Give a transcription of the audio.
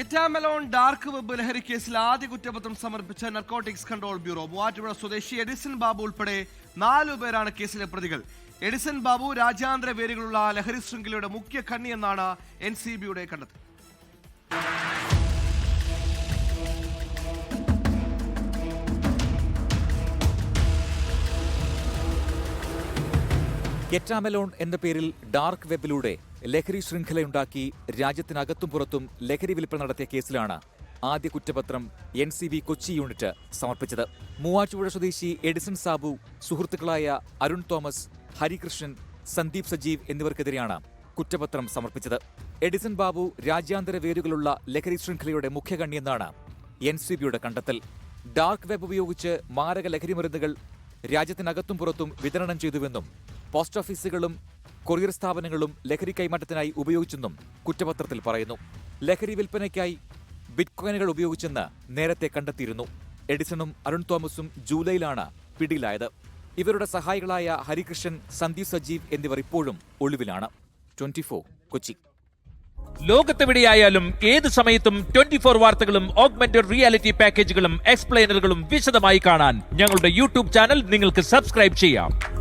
കെറ്റാമലോൺ dark web ലഹരി കേസിൽ ആദ്യ കുറ്റപത്രം സമർപ്പിച്ച നർക്കോട്ടിക്സ് കൺട്രോൾ ബ്യൂറോ മൂവാറ്റുപുഴ സ്വദേശി എഡിസൺ ബാബു ഉൾപ്പെടെ നാലു പേരാണ് കേസിലെ പ്രതികൾ. എഡിസൺ ബാബു രാജ്യാന്തര വേരുകളുള്ള ലഹരി ശൃംഖലയുടെ മുഖ്യ കണ്ണി എന്നാണ് എൻ സി ബിയുടെ കണ്ടെത്തൽ. കെറ്റാമലോൺ എന്ന പേരിൽ ഡാർക്ക് വെബിലൂടെ ലഹരി ശൃംഖലയുണ്ടാക്കി രാജ്യത്തിനകത്തും പുറത്തും ലഹരി വിൽപ്പന നടത്തിയ കേസിലാണ് ആദ്യ കുറ്റപത്രം N C B Kochi unit സമർപ്പിച്ചത്. മൂവാറ്റുപുഴ സ്വദേശി എഡിസൺ സാബു സുഹൃത്തുക്കളായ അരുൺ തോമസ് ഹരികൃഷ്ണൻ സന്ദീപ് സജീവ് എന്നിവർക്കെതിരെയാണ് കുറ്റപത്രം സമർപ്പിച്ചത്. എഡിസൺ ബാബു രാജ്യാന്തര വേരുകളുള്ള ലഹരി ശൃംഖലയുടെ മുഖ്യകണ്ണിയെന്നാണ് എൻ സി ബിയുടെ കണ്ടെത്തൽ. ഡാർക്ക് വെബ് ഉപയോഗിച്ച് മാരക ലഹരി മരുന്നുകൾ രാജ്യത്തിനകത്തും പുറത്തും വിതരണം ചെയ്തുവെന്നും പോസ്റ്റ് ഓഫീസുകളും കൊറിയർ സ്ഥാപനങ്ങളും ലഹരി കൈമാറ്റത്തിനായി ഉപയോഗിച്ചെന്നും കുറ്റപത്രത്തിൽ പറയുന്നു. ലഹരി വിൽപ്പനയ്ക്കായി ബിറ്റ്കോയിനുകൾ ഉപയോഗിച്ചെന്ന് നേരത്തെ കണ്ടെത്തിയിരുന്നു. എഡിസണും അരുൺ തോമസും ജൂലൈയിലാണ് പിടിയിലായത്. ഇവരുടെ സഹായികളായ ഹരികൃഷ്ണൻ സന്ദീപ് സജീവ് എന്നിവർ ഇപ്പോഴും ഒളിവിലാണ്. ട്വന്റി കൊച്ചി. ലോകത്തെവിടെയായാലും ഏത് സമയത്തും ട്വന്റി ഫോർ വാർത്തകളും ഓഗ്മെന്റഡ് റിയാലിറ്റി പാക്കേജുകളും എക്സ്പ്ലെയിനറുകളും വിശദമായി കാണാൻ ഞങ്ങളുടെ യൂട്യൂബ് ചാനൽ നിങ്ങൾക്ക് സബ്സ്ക്രൈബ് ചെയ്യാം.